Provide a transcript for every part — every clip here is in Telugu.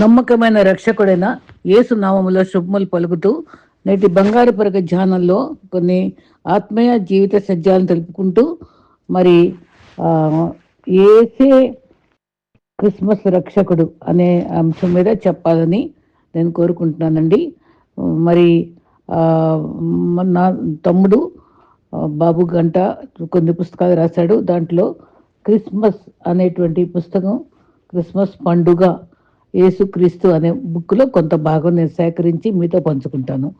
నమ్మకమైన రక్షకుడైన యేసు నామములో శుభములు పలుకుతూ నేటి బంగారు పరగ ధ్యానంలో కొన్ని ఆత్మీయ జీవిత సజ్జాలను తెలుపుకుంటూ మరి ఏసే క్రిస్మస్ రక్షకుడు అనే అంశం మీద చెప్పాలని నేను కోరుకుంటున్నానండి. మరి నా తమ్ముడు బాబు గంట కొన్ని పుస్తకాలు రాశాడు. దాంట్లో క్రిస్మస్ అనేటువంటి పుస్తకం క్రిస్మస్ పండుగ యేసుక్రీస్తు అనే బుక్లో కొంత భాగం నేను సేకరించి మీతో పంచుకుంటాను.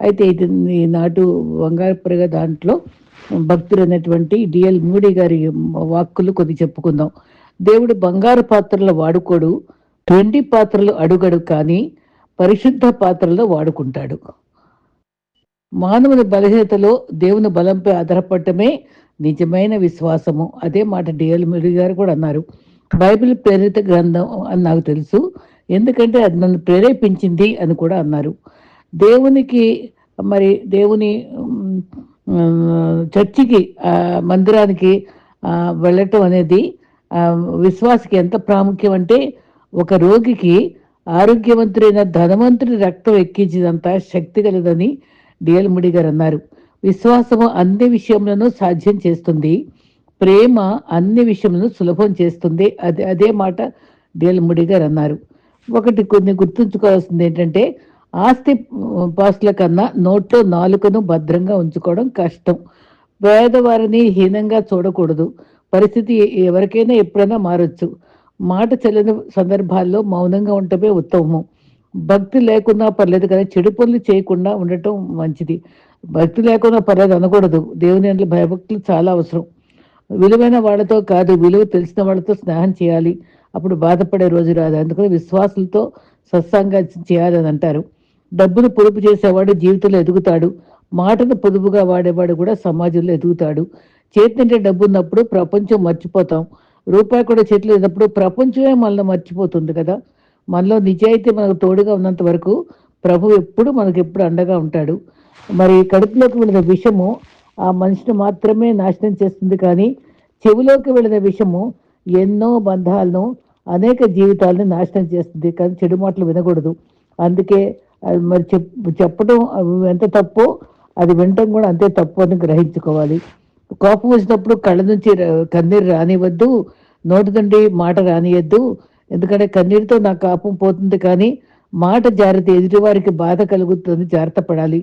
అయితే ఇది ఈనాడు బంగారపురగ దాంట్లో భక్తులు అనేటువంటి డిఎల్ మూడి గారి వాక్కులు కొద్ది చెప్పుకుందాం. దేవుడు బంగారు పాత్రలు వాడుకోడు వెండి పాత్రలు అడుగడు కానీ పరిశుద్ధ పాత్రలో వాడుకుంటాడు. మానవుని బలహీనతలో దేవుని బలంపై ఆధారపడటమే నిజమైన విశ్వాసము. అదే మాట డిఎల్ మూడి గారు కూడా అన్నారు. బైబిల్ ప్రేరిత గ్రంథం అని నాకు తెలుసు. ఎందుకంటే అది నన్ను ప్రేరేపించింది అని కూడా అన్నారు. దేవునికి మరి దేవుని చర్చికి మందిరానికి వెళ్ళటం అనేది విశ్వాసకి ఎంత ప్రాముఖ్యం అంటే ఒక రోగికి ఆరోగ్యవంతుడైన ధనవంతుడి రక్తం ఎక్కించినంత శక్తి కలదని డిఎల్ ముడి గారు అన్నారు. విశ్వాసము అన్ని విషయంలోనూ సాధ్యం చేస్తుంది. ప్రేమ అన్ని విషయములను సులభం చేస్తుంది. అదే అదే మాట డిఎల్ గారు అన్నారు. ఒకటి కొన్ని గుర్తుంచుకోవాల్సింది ఏంటంటే ఆస్తి పాస్తుల కన్నా నోట్లో నాలుకను భద్రంగా ఉంచుకోవడం కష్టం. పేదవారిని హీనంగా చూడకూడదు. పరిస్థితి ఎవరికైనా ఎప్పుడైనా మారొచ్చు. మాట చెల్లని సందర్భాల్లో మౌనంగా ఉండటమే ఉత్తమం భక్తి లేకున్నా పర్లేదు కానీ చెడు పనులు చేయకుండా ఉండటం మంచిది. భక్తి లేకుండా పర్లేదు అనకూడదు. దేవుని భయభక్తులు చాలా అవసరం. విలువైన వాళ్ళతో కాదు విలువ తెలిసిన వాళ్ళతో స్నేహం చేయాలి. అప్పుడు బాధపడే రోజు రాదు. అందుకని విశ్వాసులతో సత్సంగం చేయాలని అంటారు. డబ్బును పొదుపు చేసేవాడు జీవితంలో ఎదుగుతాడు. మాటను పొదుపుగా వాడేవాడు కూడా సమాజంలో ఎదుగుతాడు. చేతింటే డబ్బు ఉన్నప్పుడు ప్రపంచం మర్చిపోతాం. రూపాయి కూడా చేతిలో లేనప్పుడు ప్రపంచమే మనలో మర్చిపోతుంది కదా. మనలో నిజాయితీ మనకు తోడుగా ఉన్నంత వరకు ప్రభు ఎప్పుడు మనకు ఎప్పుడు అండగా ఉంటాడు. మరి కడుపులోకి వెళ్ళిన విషము ఆ మనిషిని మాత్రమే నాశనం చేస్తుంది. కానీ చెవిలోకి వెళ్ళిన విషము ఎన్నో బంధాలను అనేక జీవితాలను నాశనం చేస్తుంది. కానీ చెడు మాటలు వినకూడదు. అందుకే అది మరి చెప్ చెప్పడం ఎంత తప్పో అది వినటం కూడా అంతే తప్పు అని గ్రహించుకోవాలి. కోపం వచ్చినప్పుడు కళ్ళ నుంచి కన్నీరు రానివ్వద్దు. నోటి నుండి మాట రానియద్దు. ఎందుకంటే కన్నీరుతో నా కోపం పోతుంది. కానీ మాట జాగ్రత్త ఎదుటివారికి బాధ కలుగుతుంది జాగ్రత్త పడాలి.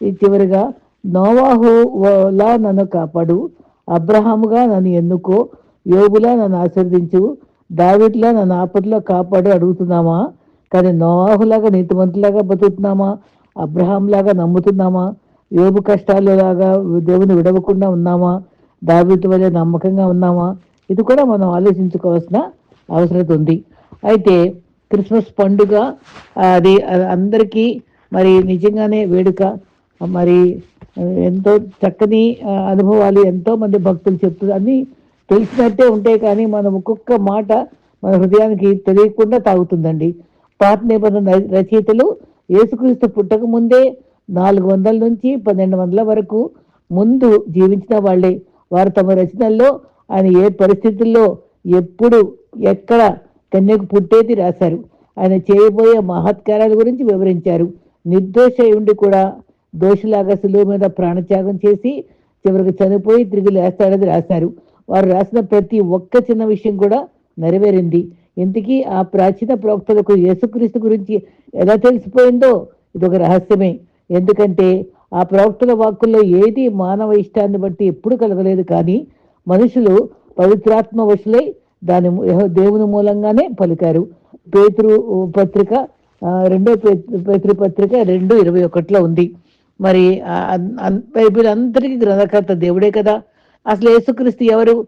చివరిగా నోవాహులా నన్ను కాపాడు అబ్రహాముగా నన్ను ఎన్నుకో యోగులా నన్ను ఆశీర్వదించు దావిట్లా నన్ను ఆపట్లో కాపాడు అడుగుతున్నామా? కానీ నోవాహులాగా నీతిమంతులాగా బతుకుతున్నామా? అబ్రహాంలాగా నమ్ముతున్నామా? యోగు కష్టాలలాగా దేవుని విడవకుండా ఉన్నామా? దావిటి వల్ల నమ్మకంగా ఉన్నామా? ఇది కూడా మనం ఆలోచించుకోవాల్సిన అవసరం ఉంది. అయితే క్రిస్మస్ పండుగ అది అందరికీ మరి నిజంగానే వేడుక. మరి ఎంతో చక్కని అనుభవాలు ఎంతో మంది భక్తులు చెప్తున్నారు అన్నీ తెలిసినట్టే ఉంటాయి కానీ మనం ఒక్కొక్క మాట మన హృదయానికి తెలియకుండా తాగుతుందండి. పాత నిబంధన ర- రచయితలు యేసుక్రీస్తు పుట్టక ముందే నాలుగు వందల నుంచి పన్నెండు వందల వరకు ముందు జీవించిన వాళ్ళే. వారు తమ రచనల్లో ఆయన ఏ పరిస్థితుల్లో ఎప్పుడు ఎక్కడ కన్యకు పుట్టేది రాశారు. ఆయన చేయబోయే మహత్కారాల గురించి వివరించారు. నిర్దోష ఉండి కూడా దోషిలాగా సులువు మీద ప్రాణత్యాగం చేసి చివరికి చనిపోయి తిరిగి లేస్తాడని రాశారు. వారు రాసిన ప్రతి ఒక్క చిన్న విషయం కూడా నెరవేరింది. ఇంతకీ ఆ ప్రాచీన ప్రవక్తలకు యేసుక్రీస్తు గురించి ఎలా తెలిసిపోయిందో ఇది ఒక రహస్యమే. ఎందుకంటే ఆ ప్రవక్తల వాక్కుల్లో ఏది మానవ ఇష్టాన్ని బట్టి ఎప్పుడు కలగలేదు కానీ మనుషులు పవిత్రాత్మ వశులై దాని దేవుని మూలంగానే పలికారు. పేతురు పత్రిక రెండో పే- పత్రిక రెండు ఇరవై ఒకటిలో ఉంది. మరి అన్- బైబిల్ అందరికీ గ్రంథకర్త దేవుడే కదా. అసలు యేసుక్రీస్తు ఎవరు?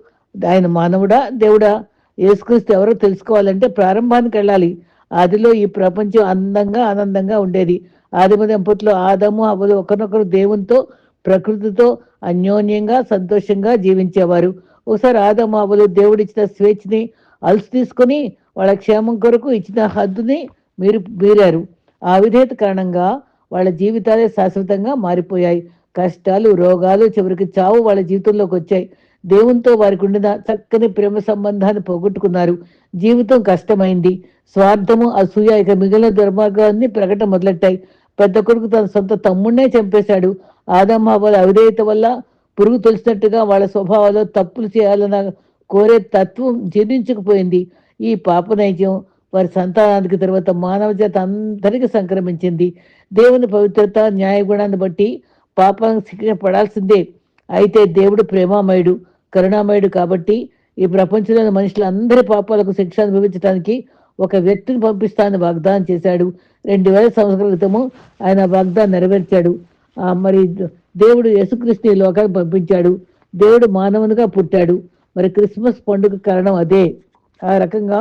ఆయన మానవుడా? దేవుడా? యేసుక్రీస్తు ఎవరో తెలుసుకోవాలంటే ప్రారంభానికి వెళ్ళాలి. అదిలో ఈ ప్రపంచం అందంగా ఆనందంగా ఉండేది. ఆదిమ దంపతులు ఆదము అవలు ఒకరినొకరు దేవునితో ప్రకృతితో అన్యోన్యంగా సంతోషంగా జీవించేవారు. ఒకసారి ఆదము అవలు దేవుడిచ్చిన స్వేచ్ఛని అలసి తీసుకొని వాళ్ళ క్షేమం కొరకు ఇచ్చిన హద్దుని మీరు మీరారు. ఆ విధేయత కారణంగా వాళ్ళ జీవితాలే శాశ్వతంగా మారిపోయాయి. కష్టాలు రోగాలు చివరికి చావు వాళ్ళ జీవితంలోకి వచ్చాయి. దేవునితో వారికి ఉండిన చక్కని ప్రేమ సంబంధాన్ని పోగొట్టుకున్నారు. జీవితం కష్టమైంది. స్వార్థము అసూయ ఇక మిగిలిన దుర్మార్గాన్ని ప్రకటన మొదలెట్టాయి. పెద్ద కొడుకు తన సొంత తమ్ముడినే చంపేశాడు. ఆదమ్మావాల అవిధేయత వల్ల పురుగు తొలిసినట్టుగా వాళ్ళ స్వభావాల్లో తప్పులు చేయాలన్న కోరే తత్వం జీర్ణించుకుపోయింది. ఈ పాప నైజం వారి సంతానానికి తర్వాత మానవ జాతి అందరికీ సంక్రమించింది. దేవుని పవిత్రత న్యాయగుణాన్ని బట్టి పాపం శిక్ష పడాల్సిందే. అయితే దేవుడు ప్రేమామయుడు కరుణామయుడు కాబట్టి ఈ ప్రపంచంలోని మనుషులందరి పాపాలకు శిక్ష అనుభవించడానికి ఒక వ్యక్తిని పంపిస్తానని వాగ్దానం చేశాడు. రెండు వేల సంవత్సరాల క్రితము ఆయన వాగ్దానం నెరవేర్చాడు. మరి దేవుడు యేసుక్రీస్తు ఈ లోకానికి పంపించాడు. దేవుడు మానవునిగా పుట్టాడు. మరి క్రిస్మస్ పండుగ కారణం అదే. ఆ రకంగా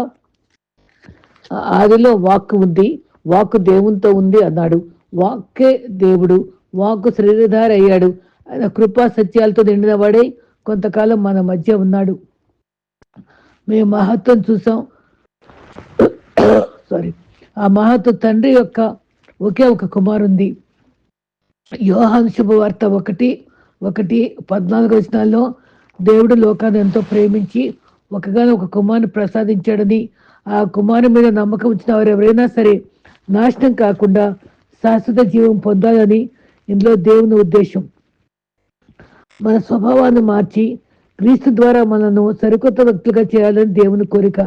ఆదిలో వాక్కు ఉంది వాక్కు దేవునితో ఉంది అన్నాడు. వాక్కే దేవుడు వాక్కు శరీరధారి అయ్యాడు. ఆయన కృపా సత్యాలతో నిండిన వాడే కొంతకాలం మన మధ్య ఉన్నాడు. మేము మహత్వం చూసాం. సారీ ఆ మహత్వ తండ్రి యొక్క ఒకే ఒక కుమారుంది. యోహాను శుభవార్త ఒకటి ఒకటి పద్నాలుగు వచనాల్లో దేవుడు లోకాన్ని ఎంతో ప్రేమించి ఒకగానో ఒక కుమారుని ప్రసాదించాడని ఆ కుమారు మీద నమ్మకం ఉంచిన వారు ఎవరైనా సరే నాశనం కాకుండా శాశ్వత జీవం పొందాలని ఇందులో దేవుని ఉద్దేశం. మన స్వభావాన్ని మార్చి క్రీస్తు ద్వారా మనను సరికొత్త వ్యక్తులుగా చేయాలని దేవుని కోరిక.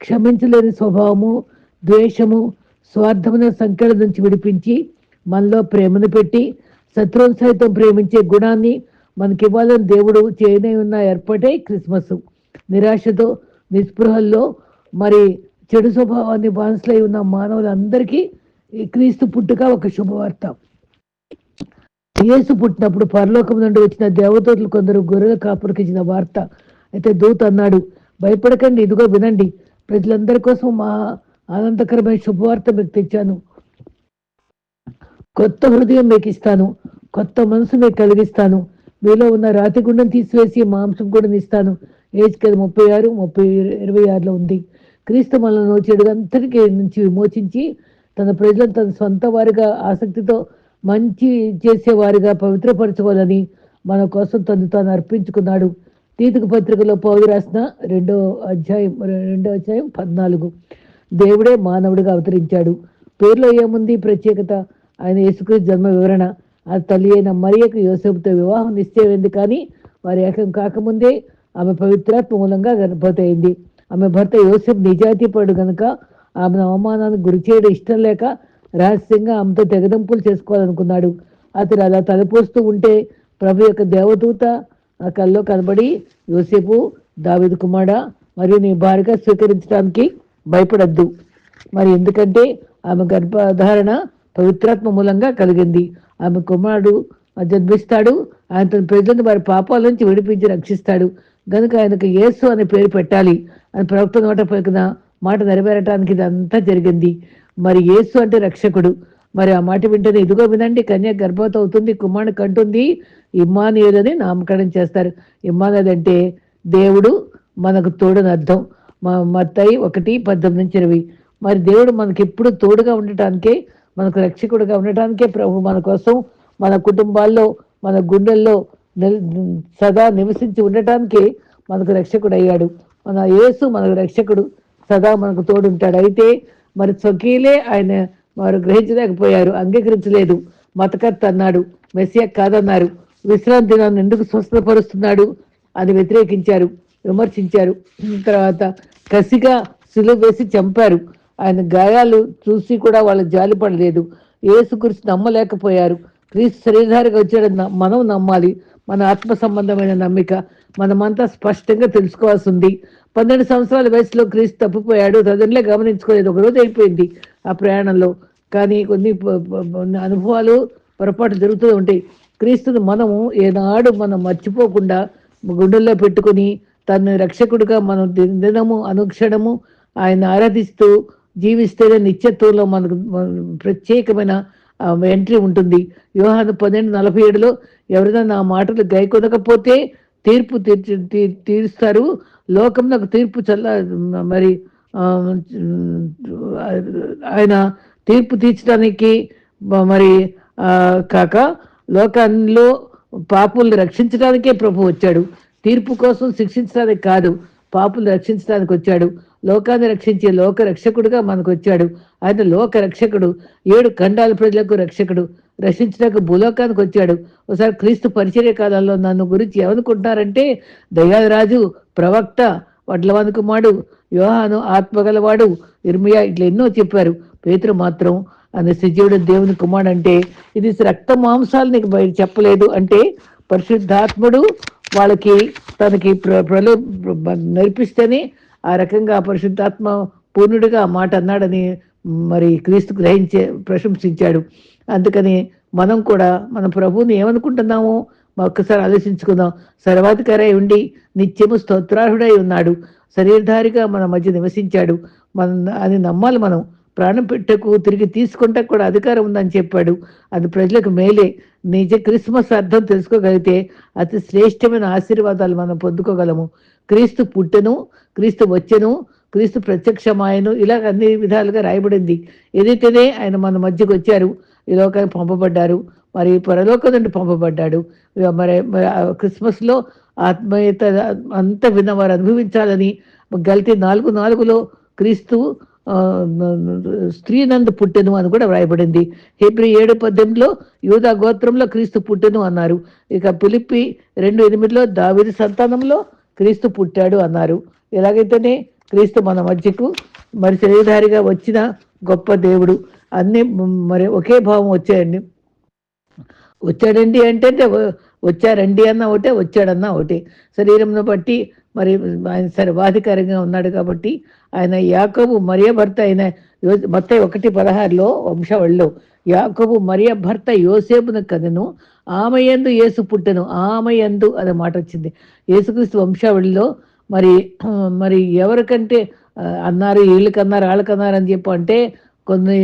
క్షమించలేని స్వభావము ద్వేషము స్వార్థమైన సంఖ్యల నుంచి విడిపించి మనలో ప్రేమను పెట్టి శత్రువును సైతం ప్రేమించే గుణాన్ని మనకివ్వాలని దేవుడు చేయనే ఉన్న ఏర్పాటే క్రిస్మస్. నిరాశతో నిస్పృహల్లో మరి చెడు స్వభావాన్ని బానిసలై ఉన్న మానవులందరికీ ఈ క్రీస్తు పుట్టుక ఒక శుభవార్త. యేసు పుట్టినప్పుడు పరలోకం నుండి వచ్చిన దేవతలు కొందరు గొర్రెల కాపురికి ఇచ్చిన వార్త అయితే దూత అన్నాడు భయపడకండి ఇదిగో వినండి ప్రజలందరి కోసం మా ఆనందకరమైన శుభవార్త మీకు తెచ్చాను. కొత్త హృదయం మీకు ఇస్తాను కొత్త మనసు మీకు కలిగిస్తాను. మీలో ఉన్న రాతి గుండం తీసివేసి మాంసం కూడా ఇస్తాను ఏజ్ కదా ముప్పై ఆరు ముప్పై ఇరవై ఆరులో ఉంది. క్రీస్తు మనలను చెడుగంతటికి నుంచి విమోచించి తన ప్రజలను తన సొంత వారిగా ఆసక్తితో మంచి చేసేవారిగా పవిత్రపరచుకోవాలని మన కోసం తను తాను అర్పించుకున్నాడు. తీతుకు పత్రికలో పౌరు రాసిన రెండో అధ్యాయం రెండో అధ్యాయం పద్నాలుగు. దేవుడే మానవుడిగా అవతరించాడు. పేరులో ఏముంది ప్రత్యేకత? ఆయన యేసుక్రీస్తు జన్మ వివరణ. ఆ తల్లి అయిన మరియకు యోసేపుతో వివాహం నిశ్చయమైంది కానీ వారి ఏకం కాకముందే ఆమె పవిత్రాత్మ మూలంగా గర్భవతి అయింది ఆమె భర్త యోసేపు నిజాయితీపడు గనుక ఆమెను అవమానానికి గురి చేయడం ఇష్టం లేక రహస్యంగా ఆమెతో తెగదంపులు చేసుకోవాలనుకున్నాడు. అతడు అలా తలపోస్తూ ఉంటే ప్రభు యొక్క దేవదూత ఆ కల్లో కనబడి యోసేపు దావిదు కుమార మరియు నీ భార్యగా స్వీకరించడానికి భయపడద్దు. మరి ఎందుకంటే ఆమె గర్భధారణ పవిత్రాత్మ మూలంగా కలిగింది. ఆమె కుమారుడు జన్మిస్తాడు. ఆయన తన ప్రజలను వారి పాపాల నుంచి విడిపించి రక్షిస్తాడు. గనుక ఆయనకు యేసు అనే పేరు పెట్టాలి అని ప్రవక్త నోట పలికిన మాట నెరవేరటానికి ఇదంతా జరిగింది. మరి యేసు అంటే రక్షకుడు. మరి ఆ మాట వింటేనే ఇదిగో వినండి కన్య గర్భవతి అవుతుంది కుమారుడు కంటుంది ఇమ్మానియులని నామకరణం చేస్తారు. ఇమ్మానుయల్ అంటే దేవుడు మనకు తోడని అర్థం. మా ఒకటి పద్దెనిమిది నుంచి ఇరవై. మరి దేవుడు మనకి ఎప్పుడు తోడుగా ఉండటానికే మనకు రక్షకుడుగా ఉండటానికే ప్రభు మన కోసం మన కుటుంబాల్లో మన గుండెల్లో సదా నివసించి ఉండటానికి మనకు రక్షకుడు అయ్యాడు మన యేసు మనకు రక్షకుడు. సదా మనకు తోడుంటాడు. అయితే మరి స్వకీలే ఆయన వారు గ్రహించలేకపోయారు. అంగీకరించలేదు. మతకర్త అన్నాడు. మెస్సియా కాదన్నారు. విశ్రాంతి దినాన్ని ఎందుకు స్వస్థపరుస్తున్నాడు? అని వ్యతిరేకించారు. విమర్శించారు. తర్వాత కసిగా సిలువ వేసి చంపారు. ఆయన గాయాలు చూసి కూడా వాళ్ళు జాలిపడలేదు ఏసు గురించి నమ్మలేకపోయారు. క్రీస్తు శరీరధారిగా వచ్చాడని న- మనం నమ్మాలి. మన ఆత్మ సంబంధమైన నమ్మిక. మనమంతా స్పష్టంగా తెలుసుకోవాల్సి ఉంది పన్నెండు సంవత్సరాల వయసులో క్రీస్తు తప్పిపోయాడు. తదనులే గమనించుకోలేదు. ఒక రోజు అయిపోయింది ఆ ప్రయాణంలో. కానీ కొన్ని అనుభవాలు పొరపాటు జరుగుతూ ఉంటాయి. క్రీస్తుని మనము ఏనాడు మనం మర్చిపోకుండా గుండెల్లో పెట్టుకుని తను రక్షకుడిగా మనం దినము అనుక్షణము ఆయన ఆరాధిస్తూ జీవిస్తేనే నిత్యత్వంలో మనకు ప్రత్యేకమైన ఎంట్రీ ఉంటుంది. యోహాను పన్నెండు నలభై ఏడులో ఎవరైనా నా మాటలు గైకొనకపోతే తీర్పు తీర్చి తీ- తీరుస్తారు. లోకంలో తీర్పు చల్ల మరి ఆయన తీర్పు తీర్చడానికి మరి కాక లోకంలో పాపుల్ని రక్షించడానికే ప్రభు వచ్చాడు. తీర్పు కోసం శిక్షించడానికి కాదు. పాపులు రక్షించడానికి వచ్చాడు. లోకాన్ని రక్షించే లోక రక్షకుడుగా మనకు వచ్చాడు. ఆయన లోక రక్షకుడు ఏడు ఖండాల ప్రజలకు రక్షకుడు. రక్షించడానికి భూలోకానికి వచ్చాడు. ఒకసారి క్రీస్తు పరిచర్య కాలంలో నన్ను గురించి ఏమనుకుంటున్నారంటే దయారాజు ప్రవక్త వడ్లవాని కుమారుడు యోహాను ఆత్మగలవాడు ఇర్మియా ఇట్లా ఎన్నో చెప్పారు. పేతురు మాత్రం ఆయన సజీవుడు దేవుని కుమారుడు అంటే ఇది రక్త మాంసాలు నీకు బయట చెప్పలేదు అంటే పరిశుద్ధాత్ముడు వాళ్ళకి తనకి ప్ర ప్రలో నేర్పిస్తేనే ఆ రకంగా పరిశుద్ధాత్మ పూర్ణుడిగా ఆ మాట అన్నాడని మరి క్రీస్తు గ్రహించే ప్రశంసించాడు. అందుకని మనం కూడా మన ప్రభువుని ఏమనుకుంటున్నామో ఒక్కసారి ఆలోచించుకుందాం. సర్వాధికారై ఉండి నిత్యము స్తోత్రార్హుడై ఉన్నాడు. శరీరధారిగా మన మధ్య నివసించాడు. మనం అని నమ్మాలి మనం. ప్రాణం పెట్టకు తిరిగి తీసుకుంటా కూడా అధికారం ఉందని చెప్పాడు. అది ప్రజలకు మేలే. నిజ క్రిస్మస్ అర్థం తెలుసుకోగలిగితే అతి శ్రేష్టమైన ఆశీర్వాదాలు మనం పొందుకోగలము. క్రీస్తు పుట్టెను క్రీస్తు వచ్చెను క్రీస్తు ప్రత్యక్షమాయను ఇలా అన్ని విధాలుగా రాయబడింది. ఏదైతేనే ఆయన మన మధ్యకు వచ్చారు. ఈ లోకానికి పంపబడ్డారు. మరి పరలోకం నుండి పంపబడ్డాడు. మరి క్రిస్మస్లో ఆత్మీయత అంత విన్న వారు అనుభవించాలని గల్తీ నాలుగు నాలుగులో క్రీస్తు స్త్రీ నందు పుట్టెను అని కూడా వ్రాయబడింది. హెబ్రి ఏడు పద్దెనిమిదిలో యూదా గోత్రంలో క్రీస్తు పుట్టెను అన్నారు. ఇక పిలిపి రెండు ఎనిమిదిలో దావిది సంతానంలో క్రీస్తు పుట్టాడు అన్నారు. ఎలాగైతేనే క్రీస్తు మన మధ్యకు మరి శరీరధారిగా వచ్చిన గొప్ప దేవుడు. అన్ని మరి ఒకే భావం వచ్చాయండి. వచ్చాడండి అంటే అంటే వ- వచ్చారండి అన్న ఒకటే వచ్చాడన్న ఒకటే. శరీరంను బట్టి మరి ఆయన సర్వాధికారిగా ఉన్నాడు కాబట్టి ఆయన యాకబు మరియ భర్త అయిన మొత్తం ఒకటి పదహారులో వంశావళిలో యాకబు మరియ భర్త యోసేపును కదను ఆమె యందు యేసు పుట్టెను ఆమె యందు అనే మాట వచ్చింది. యేసుక్రీస్తు వంశావళిలో మరి మరి ఎవరికంటే అన్నారు వీళ్ళకన్నారు వాళ్ళకన్నారు అని చెప్పి అంటే కొన్ని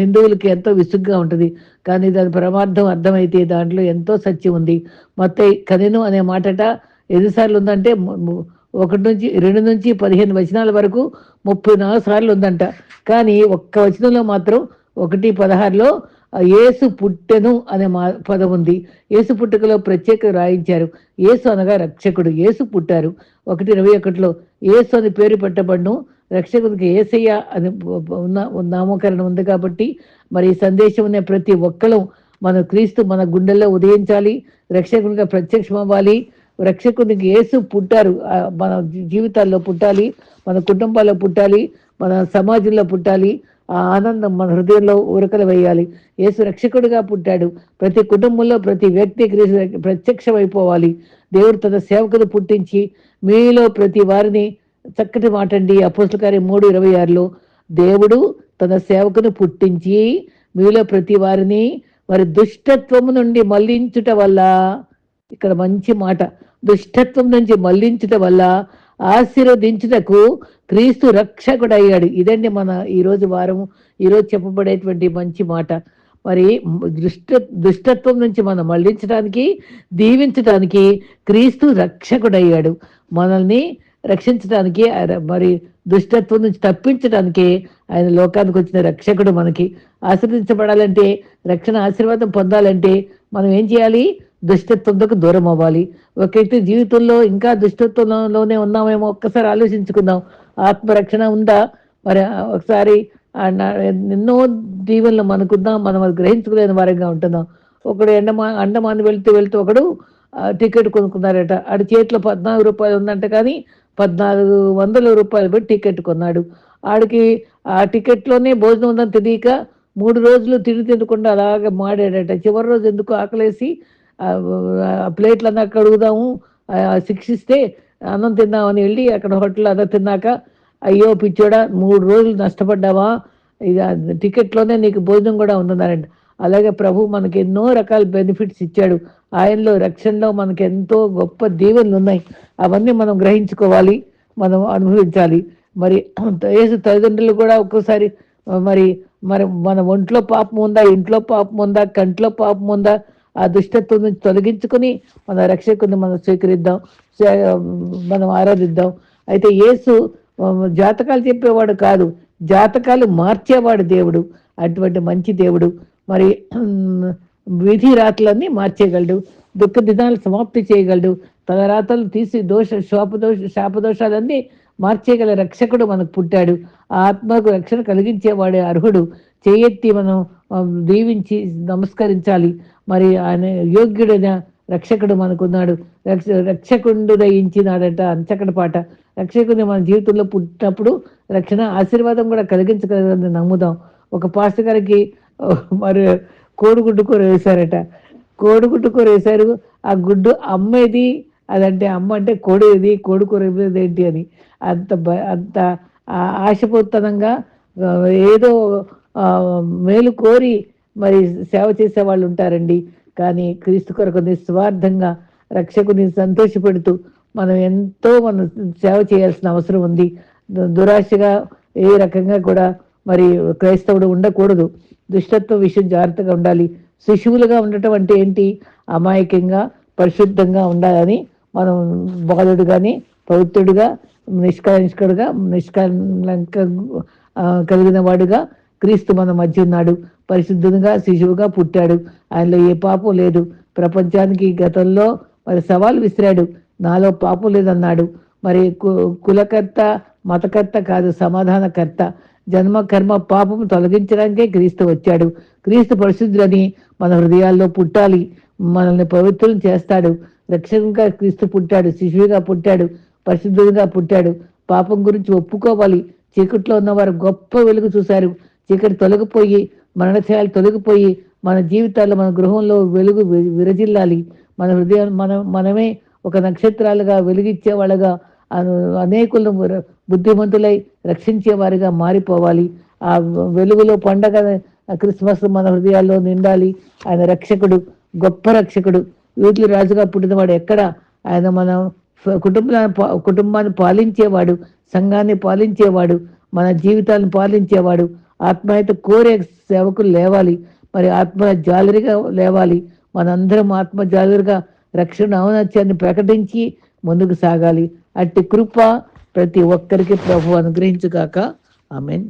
హిందువులకి ఎంతో విసుగ్గా ఉంటుంది. కానీ దాని పరమార్థం అర్థమైతే దాంట్లో ఎంతో సత్యం ఉంది. మొత్తం కనెను అనే మాటట ఎన్నిసార్లు ఉందంటే ఒకటి నుంచి రెండు నుంచి పదిహేను వచనాల వరకు ముప్పై నాలుగు సార్లు ఉందంట కానీ ఒక్క వచనంలో మాత్రం ఒకటి పదహారులో ఏసు పుట్టెను అనే మా పదం ఉంది. ఏసు పుట్టుకలో ప్రత్యేక రాయించారు. యేసు అనగా రక్షకుడు. యేసు పుట్టారు. ఒకటి ఇరవై ఒకటిలో యేసు అని పేరు పెట్టబడును. రక్షకుడికి ఏసయ్య అని ఉన్న నామకరణం ఉంది కాబట్టి మరి ఈ సందేశం ఉన్న ప్రతి ఒక్కరు మన క్రీస్తు మన గుండెల్లో ఉదయించాలి. రక్షకునిగా ప్రత్యక్షం అవ్వాలి రక్షకునికి యేసు పుట్టారు. మన జీవితాల్లో పుట్టాలి మన కుటుంబాల్లో పుట్టాలి మన సమాజంలో పుట్టాలి. ఆ ఆనందం మన హృదయంలో ఉరకలు వేయాలి. యేసు రక్షకుడిగా పుట్టాడు. ప్రతి కుటుంబంలో ప్రతి వ్యక్తి ప్రత్యక్షమైపోవాలి. దేవుడు తన సేవకును పుట్టించి మీలో ప్రతి వారిని చక్కటి మాటండి అండి. కార్యం మూడు ఇరవై ఆరులో దేవుడు తన సేవకును పుట్టించి మీలో ప్రతి వారిని వారి దుష్టత్వము నుండి మళ్ళించుట వల్ల ఇక్కడ మంచి మాట. దుష్టత్వం నుంచి మళ్ళించుట వల్ల ఆశీర్వదించుటకు క్రీస్తు రక్షకుడయ్యాడు. ఇదండి మన ఈరోజు వారము ఈరోజు చెప్పబడేటువంటి మంచి మాట. మరి దుష్ట దుష్టత్వం నుంచి మనం మళ్ళించడానికి దీవించడానికి క్రీస్తు రక్షకుడయ్యాడు. మనల్ని రక్షించడానికి మరి దుష్టత్వం నుంచి తప్పించడానికి ఆయన లోకానికి వచ్చిన రక్షకుడు మనకి. ఆశీర్వదించబడాలంటే రక్షణ ఆశీర్వాదం పొందాలంటే మనం ఏం చేయాలి? దుష్టత్వంతో దూరం అవ్వాలి. ఒకైతే జీవితంలో ఇంకా దుష్టత్వంలోనే ఉన్నామేమో ఒక్కసారి ఆలోచించుకుందాం. ఆత్మరక్షణ ఉందా? మరి ఒకసారి ఎన్నో దీవెనలు మనకుందాం. మనం అది గ్రహించుకోలేని వారంగా ఉంటున్నాం. ఒకడు ఎండమా అండమాన్ వెళ్తూ వెళ్తూ ఒకడు టికెట్ కొనుక్కున్నారట. ఆడి చేతిలో పద్నాలుగు రూపాయలు ఉందంట కానీ పద్నాలుగు వందల రూపాయలు పెట్టి టికెట్ కొన్నాడు. ఆడికి ఆ టికెట్లోనే భోజనం ఉందని తెలియక మూడు రోజులు తిండి తినకుండా అలాగే మాడాడట. చివరి రోజు ఎందుకు ఆకలేసి ఆ, ప్లేట్లు అన్నా కడుగుదాము శిక్షిస్తే అన్నం తిందామని వెళ్ళి అక్కడ హోటల్ అన్నం తిన్నాక అయ్యో పిచ్చోడా మూడు రోజులు నష్టపడ్డావా? ఇక టికెట్లోనే నీకు భోజనం కూడా ఉందన్నారంట. అలాగే ప్రభు మనకి ఎన్నో రకాల బెనిఫిట్స్ ఇచ్చాడు. ఆయనలో రక్షణలో మనకి ఎంతో గొప్ప దీవెనలు ఉన్నాయి. అవన్నీ మనం గ్రహించుకోవాలి మనం అనుభవించాలి. మరి యేసు తల్లిదండ్రులు కూడా ఒక్కోసారి మరి మరి మన ఒంట్లో పాపం ఉందా ఇంట్లో పాపం ఉందా కంట్లో పాపం ఉందా ఆ దుష్టత్వం నుంచి తొలగించుకుని మన రక్షకుని మనం స్వీకరిద్దాం మనం ఆరాధిద్దాం. అయితే యేసు జాతకాలు చెప్పేవాడు కాదు జాతకాలు మార్చేవాడు దేవుడు అటువంటి మంచి దేవుడు. మరి విధి రాతలన్నీ మార్చేయగలడు దుఃఖ దినాలు సమాప్తి చేయగలడు తలరాతలు తీసి దోష శాపదోష శాపదోషాలన్నీ మార్చేయగల రక్షకుడు మనకు పుట్టాడు. ఆత్మకు రక్షణ కలిగించేవాడే అర్హుడు. చేయెత్తి మనం దీవించి నమస్కరించాలి. మరి ఆయన యోగ్యుడైన రక్షకుడు మనకున్నాడు. రక్ష రక్షకుండు దయించినాడట అంచకడ పాట. రక్షకుని మన జీవితంలో పుట్టినప్పుడు రక్షణ ఆశీర్వాదం కూడా కలిగించగలదని నమ్ముదాం. ఒక పాస్టర్ గారికి మరి కోడిగుడ్డు కూర వేశారట. కోడిగుడ్డు కూర వేశారు. ఆ గుడ్డు అమ్మేది అదంటే అమ్మ అంటే కోడేది కోడి కూర ఏంటి అని. అంత భ- అంత ఆశపోత్తనంగా ఏదో మేలు కోరి మరి సేవ చేసే వాళ్ళు ఉంటారండి. కానీ క్రీస్తు కొరకు నిస్వార్థంగా రక్షకుని సంతోషపెడుతూ మనం ఎంతో మనం సేవ చేయాల్సిన అవసరం ఉంది. దురాశగా ఏ రకంగా కూడా మరి క్రైస్తవుడు ఉండకూడదు. దుష్టత్వ విషయం జాగ్రత్తగా ఉండాలి. శిశువులుగా ఉండటం అంటే ఏంటి? అమాయకంగా పరిశుద్ధంగా ఉండాలని మనం బాలుడు కానీ పవిత్రుడుగా నిష్కలంకుడుగా నిష్కలంక కలిగిన వాడుగా క్రీస్తు మన మధ్య ఉన్నాడు. పరిశుద్ధునిగా శిశువుగా పుట్టాడు. ఆయనలో ఏ పాపం లేదు. ప్రపంచానికి గతంలో మరి సవాల్ విసిరాడు. నాలో పాపం లేదన్నాడు. మరి కు- కులకర్త మతకర్త కాదు సమాధానకర్త. జన్మ కర్మ పాపం తొలగించడానికే క్రీస్తు వచ్చాడు. క్రీస్తు పరిశుద్ధులని మన హృదయాల్లో పుట్టాలి. మనల్ని పవిత్రం చేస్తాడు. రక్షకంగా క్రీస్తు పుట్టాడు శిశువుగా పుట్టాడు పరిశుద్ధుడిగా పుట్టాడు. పాపం గురించి ఒప్పుకోవాలి. చీకట్లో ఉన్నవారు గొప్ప వెలుగు చూశారు. చీకటి తొలగిపోయి మరణశయాలు తొలగిపోయి మన జీవితాల్లో మన గృహంలో వెలుగు విరజిల్లాలి. మన హృదయం మన మనమే ఒక నక్షత్రాలుగా వెలుగిచ్చేవాళ్ళగా అనేకులను బుద్ధిమంతులై రక్షించేవారిగా మారిపోవాలి. ఆ వెలుగులో పండగ క్రిస్మస్ మన హృదయాల్లో నిండాలి. ఆయన రక్షకుడు. గొప్ప రక్షకుడు. వీటిలో రాజుగా పుట్టినవాడు ఎక్కడ? ఆయన మన కుటుంబాన్ని కుటుంబాన్ని పాలించేవాడు సంఘాన్ని పాలించేవాడు మన జీవితాలను పాలించేవాడు. ఆత్మహత్య కోరే సేవకులు లేవాలి. మరి ఆత్మ జాలరిగా లేవాలి. మనందరం ఆత్మ జాలరిగా రక్షణ ఔన్నత్యాన్ని ప్రకటించి ముందుకు సాగాలి. అట్టి కృప ప్రతి ఒక్కరికి ప్రభు అనుగ్రహించుగాక. ఆమెన్.